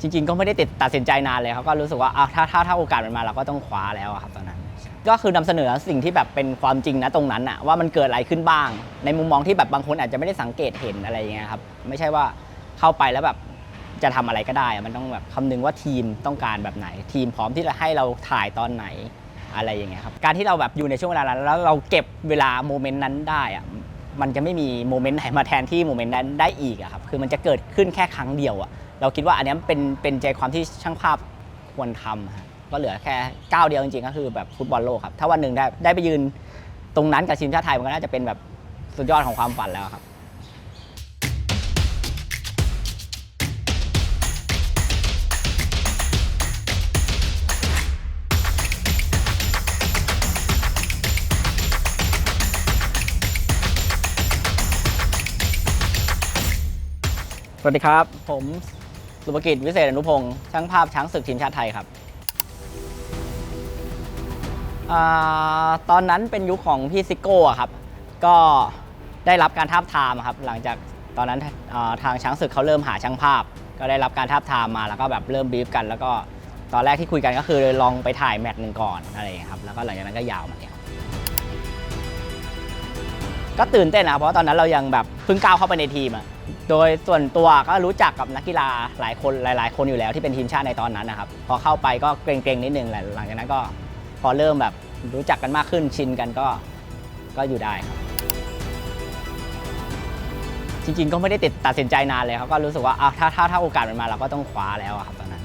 จริง ๆ ก็ไม่ได้ติดตัดสินใจนานเลยครับก็รู้สึกว่าอะถ้าถ้าถ้าโอกาสมันมาเราก็ต้องคว้าแล้วอะครับตอนนั้น ก็คือนำเสนอสิ่งที่แบบเป็นความจริงนะตรงนั้นอะว่ามันเกิดอะไรขึ้นบ้าง ในมุมมองที่แบบบางคนอาจจะไม่ได้สังเกตเห็นอะไรอย่างเงี้ยครับไม่ใช่ว่าเข้าไปแล้วแบบจะทำอะไรก็ได้ มันต้องแบบคำนึงว่าทีมต้องการแบบไหน ทีมพร้อมที่จะให้เราถ่ายตอนไหนอะไรอย่างเงี้ยครับการที่เราแบบอยู่ในช่วงเวลานั้นแล้วเราเก็บเวลาโมเมนต์นั้นได้อะ มันจะไม่มีโมเมนต์ไหนมาแทนที่โมเมนต์นั้นได้อีกอะครับคือมันจะเกิดขึ้นแค่ครั้งเดียวอะเราคิดว่าอันนี้เป็นเป็นใจความที่ช่างภาพควรทำอะครับก็เหลือแค่ก้าวเดียวจริงๆ ก็คือแบบฟุตบอลโลกครับ ถ้าวันหนึ่งได้ได้ไปยืนตรงนั้นกับทีมชาติไทยมันก็น่าจะเป็นแบบสุดยอดของความฝันแล้วครับ วัสดีครับ ผมสุภกิจวิเศษอนุพงศ์ช่างภาพช้างศึกทีมชาติไทยครับอตอนนั้นเป็นยุคของพี่ซิโก้ครับ ก็ได้รับการทาบทามครับ หลังจากตอนนั้นทางช้างศึกเขาเริ่มหาช่างภาพ ก็ได้รับการทาบทามมาแล้วก็แบบเริ่มบีฟกัน แล้วก็ตอนแรกที่คุยกันก็คือลองไปถ่ายแมตช์หนึ่งก่อนอะไรอย่างนี้ครับแล้วก็หลังจากนั้นก็ยาวมาเลยครับก็ตื่นเต้นนะเพราะตอนนั้นเรายังแบบเพิ่งก้าวเข้าไปในทีมอะ โดยส่วนตัวก็รู้จักกับนักกีฬาหลายคนหลาย ๆ คนอยู่แล้วที่เป็นทีมชาติในตอนนั้นนะครับพอเข้าไปก็เกรงๆนิดนึงแหละหลังจากนั้นก็พอเริ่มแบบรู้จักกันมากขึ้นชินกันก็ก็อยู่ได้ครับจริง ๆ ก็ไม่ได้ติดตัดสินใจนานเลยครับก็รู้สึกว่าอะถ้าถ้าถ้าโอกาสมันมาเราก็ต้องคว้าแล้วครับตอนนั้น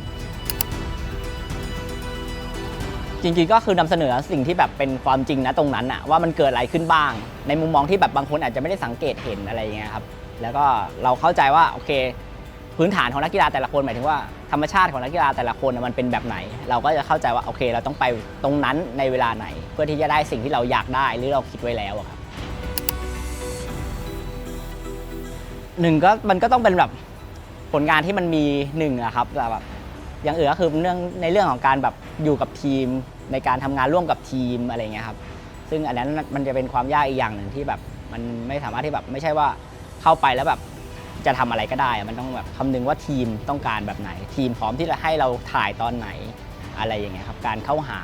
จริง ๆ ก็คือนำเสนอสิ่งที่แบบเป็นความจริงนะตรงนั้นอะว่ามันเกิดอะไรขึ้นบ้าง ในมุมมองที่แบบบางคนอาจจะไม่ได้สังเกตเห็นอะไรอย่างเงี้ยครับ แล้วก็เราเข้าใจว่าโอเค พื้นฐานของนักกีฬาแต่ละคนหมายถึงว่าธรรมชาติของนักกีฬาแต่ละคนมันเป็นแบบไหน เราก็จะเข้าใจว่าโอเค เราต้องไปตรงนั้นในเวลาไหน เพื่อที่จะได้สิ่งที่เราอยากได้หรือเราคิดไว้แล้วครับหนึ่งก็มันก็ต้องเป็นแบบผลงานที่มันมีหนึ่งอะครับแต่แบบอย่างอื่นก็คือเรื่องในเรื่องของการแบบอยู่กับทีมในการทำงานร่วมกับทีมอะไรเงี้ยครับ ซึ่งอันนั้นมันจะเป็นความยากอีกอย่างหนึ่งที่แบบมันไม่สามารถที่แบบไม่ใช่ว่า เข้าไปแล้วแบบจะทำอะไรก็ได้ มันต้องแบบคำนึงว่าทีมต้องการแบบไหน ทีมพร้อมที่จะให้เราถ่ายตอนไหนอะไรอย่างเงี้ยครับการเข้าหา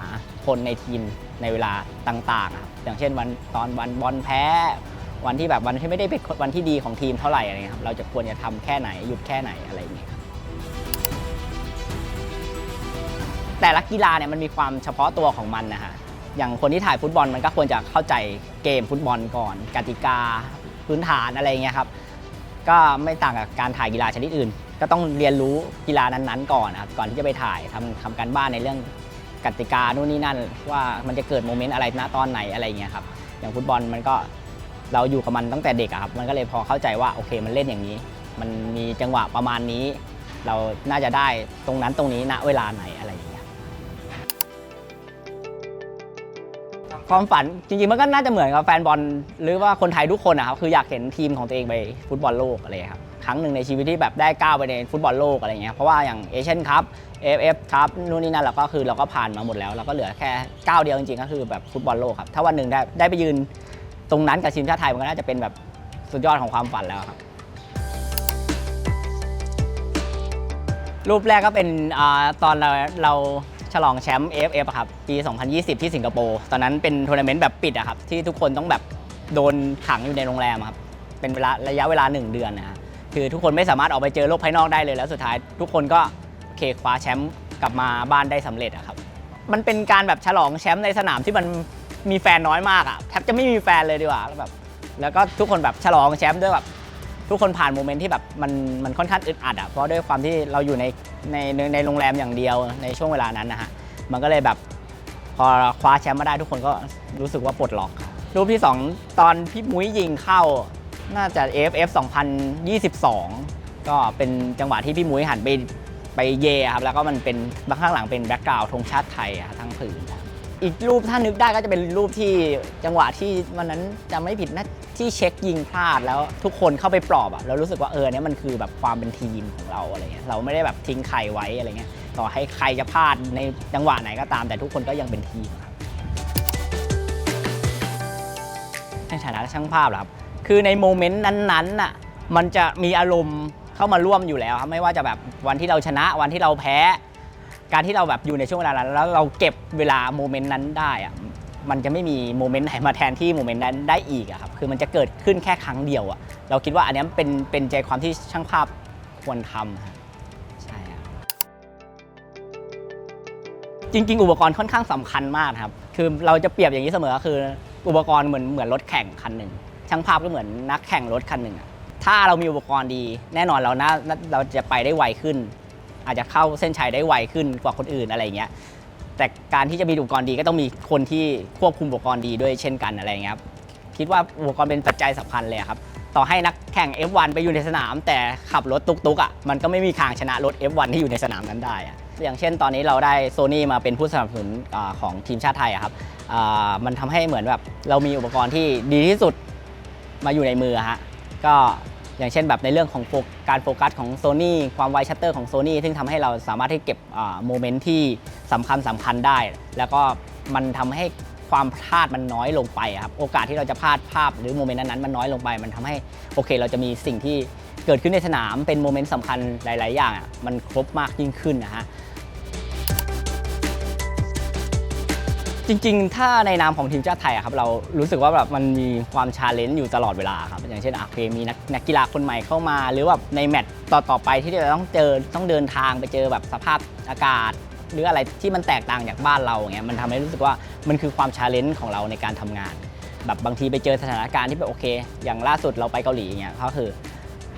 คนในทีมในเวลาต่างๆครับอย่างเช่นวันตอนวันบอลแพ้ วันที่แบบวันที่ไม่ได้เป็นวันที่ดีของทีมเท่าไหร่อะไรเงี้ยครับเราจะควรจะทำแค่ไหนหยุดแค่ไหนอะไรอย่างเงี้ยแต่ละกีฬาเนี่ยมันมีความเฉพาะตัวของมันนะฮะอย่างคนที่ถ่ายฟุตบอลมันก็ควรจะเข้าใจเกมฟุตบอลก่อนกติกา พื้นฐานอะไรเงี้ยครับก็ไม่ต่างกับการถ่ายกีฬาชนิดอื่น ก็ต้องเรียนรู้กีฬานั้นๆ ก่อนนะครับก่อนที่จะไปถ่ายทำทำการบ้านในเรื่องกติกานู่นนี่นั่น ว่ามันจะเกิดโมเมนต์อะไรณตอนไหนอะไรเงี้ยครับอย่างฟุตบอลมันก็เราอยู่กับมันตั้งแต่เด็กครับมันก็เลยพอเข้าใจว่าโอเคมันเล่นอย่างนี้ มันมีจังหวะประมาณนี้ เราน่าจะได้ตรงนั้นตรงนี้ณเวลาไหนอะไรอย่าง ความฝันจริงๆมันก็น่าจะเหมือนกับแฟนบอลหรือว่าคนไทยทุกคนนะครับคืออยากเห็นทีมของตัวเองไปฟุตบอลโลกอะไรครับครั้งหนึ่งในชีวิตที่แบบได้ก้าวไปในฟุตบอลโลกอะไรเงี้ยเพราะว่าอย่างเอเชียนคัพเอฟเอฟครับนู่นนี่นั่นเราก็คือเราก็ผ่านมาหมดแล้วเราก็เหลือแค่ก้าวเดียวจริงๆก็คือแบบฟุตบอลโลกครับถ้าวันหนึ่งได้ได้ไปยืนตรงนั้นกับทีมชาติไทยมันก็น่าจะเป็นแบบสุดยอดของความฝันแล้วครับรูปแรกก็เป็นอตอนเราเรา ฉลองแชมป์ AFF อะครับ ปี 2020 ที่สิงคโปร์ ตอนนั้นเป็นทัวร์นาเมนต์แบบปิดอะครับ ที่ทุกคนต้องแบบโดนขังอยู่ในโรงแรมอะครับ เป็นเวลาระยะเวลา 1 เดือนนะฮะคือทุกคนไม่สามารถออกไปเจอโลกภายนอกได้เลย แล้วสุดท้ายทุกคนก็โอเคคว้าแชมป์กลับมาบ้านได้สำเร็จอะครับ มันเป็นการแบบฉลองแชมป์ในสนามที่มันมีแฟนน้อยมากอะแทบจะไม่มีแฟนเลยดีกว่าแล้วแบบ แล้วก็ทุกคนแบบฉลองแชมป์ด้วยแบบ ทุกคนผ่านโมเมนต์ที่แบบมันมันค่อนข้างอึดอัดอะเพราะด้วยความที่เราอยู่ในในในในโรงแรมอย่างเดียวในช่วงเวลานั้นนะฮะมันก็เลยแบบพอคว้าแชมป์มาได้ทุกคนก็รู้สึกว่าปลดล็อกครับรูปที่ 2 ตอนพี่มุ้ยยิงเข้าน่าจะ AFF 2022 ก็เป็นจังหวะที่พี่มุ้ยหันไปไปเยครับแล้วก็มันเป็นข้างหลังเป็นแบ็กกราวด์ธงชาติไทยทั้งผืน อีกรูปถ้านึกได้ก็จะเป็นรูปที่จังหวะที่วันนั้นจะไม่ผิดนะที่เช็คยิงพลาดแล้วทุกคนเข้าไปปลอบอะเรารู้สึกว่าเออเนี่ยมันคือแบบความเป็นทีมของเราอะไรเงี้ยเราไม่ได้แบบทิ้งใครไว้อะไรเงี้ยต่อให้ใครจะพลาดในจังหวะไหนก็ตาม แต่ทุกคนก็ยังเป็นทีมครับในฐานะช่างภาพครับคือในโมเมนต์นั้นๆน่ะมันจะมีอารมณ์เข้ามาร่วมอยู่แล้วครับไม่ว่าจะแบบวันที่เราชนะวันที่เราแพ้ การที่เราแบบอยู่ในช่วงเวลานั้นแล้วเราเก็บเวลาโมเมนต์นั้นได้อะมันจะไม่มีโมเมนต์ไหนมาแทนที่โมเมนต์นั้นได้อีกอะครับคือมันจะเกิดขึ้นแค่ครั้งเดียวอะเราคิดว่าอันนี้เป็นเป็นใจความที่ช่างภาพควรทำครับใช่ครับจริงๆ อุปกรณ์ค่อนข้างสำคัญมากครับ คือเราจะเปรียบอย่างนี้เสมอคือ อุปกรณ์เหมือนเหมือนรถแข่งคันหนึ่ง ช่างภาพก็เหมือนนักแข่งรถคันหนึ่งอะถ้าเรามีอุปกรณ์ดี แน่นอนเรานะเราจะไปได้ไวขึ้น อาจจะเข้าเส้นชัยได้ไวขึ้นกว่าคนอื่นอะไรอย่างเงี้ยแต่การที่จะมีอุปกรณ์ดีก็ต้องมีคนที่ควบคุมอุปกรณ์ดีด้วยเช่นกันอะไรอย่างเงี้ยครับคิดว่าอุปกรณ์เป็นปัจจัยสำคัญเลยครับต่อให้นักแข่ง F1 ไปอยู่ในสนาม แต่ขับรถตุกๆอะมันก็ไม่มีทางชนะรถ F1 ที่อยู่ในสนามนั้นได้อะอย่างเช่นตอนนี้เราได้โซนี่มาเป็นผู้สนับสนุนของทีมชาติไทยครับอ่ามันทำให้เหมือนแบบเรามีอุปกรณ์ที่ดีที่สุดมาอยู่ในมือฮะก็ อย่างเช่นแบบในเรื่องของโฟการโฟกัสของ Sony ความไวชัตเตอร์ของ Sony ซึ่งทำให้เราสามารถที่เก็บโมเมนต์ที่สำคัญสำคัญได้ แล้วก็มันทำให้ความพลาดมันน้อยลงไปครับโอกาสที่เราจะพลาดภาพหรือโมเมนต์นั้นๆมันน้อยลงไป มันทำให้โอเค เราจะมีสิ่งที่เกิดขึ้นในสนามเป็นโมเมนต์สำคัญหลาย ๆ อย่างมันครบมากยิ่งขึ้นนะฮะ จริงๆ ถ้าในนามของทีมชาติไทยอะครับเรารู้สึกว่าแบบมันมีความชาเลนจ์อยู่ตลอดเวลาครับอย่างเช่นอะเคมีนักนักกีฬาคนใหม่เข้ามา หรือว่าในแมตช์ต่อๆไปที่เราต้องเจอต้องเดินทางไปเจอแบบสภาพอากาศ หรืออะไรที่มันแตกต่างจากบ้านเราอย่างเงี้ยมันทำให้รู้สึกว่ามันคือความชาเลนจ์ของเราในการทำงาน แบบบางทีไปเจอสถานการณ์ที่แบบโอเค อย่างล่าสุดเราไปเกาหลีอย่างเงี้ยก็คือ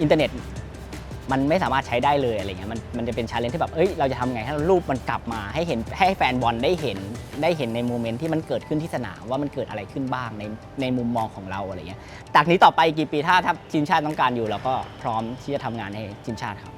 อินเทอร์เน็ต มันไม่สามารถใช้ได้เลยอะไรเงี้ยมันมันจะเป็นชาเลนจ์ที่แบบเอ้ยเราจะทำไงให้รูปมันกลับมาให้เห็นให้แฟนบอลได้เห็นได้เห็นในโมเมนต์ที่มันเกิดขึ้นที่สนามว่ามันเกิดอะไรขึ้นบ้างในในมุมมองของเราอะไรเงี้ยจากนี้ต่อไปกี่ปีถ้าถ้าทีมชาติต้องการอยู่เราก็พร้อมที่จะทำงานให้ทีมชาติครับ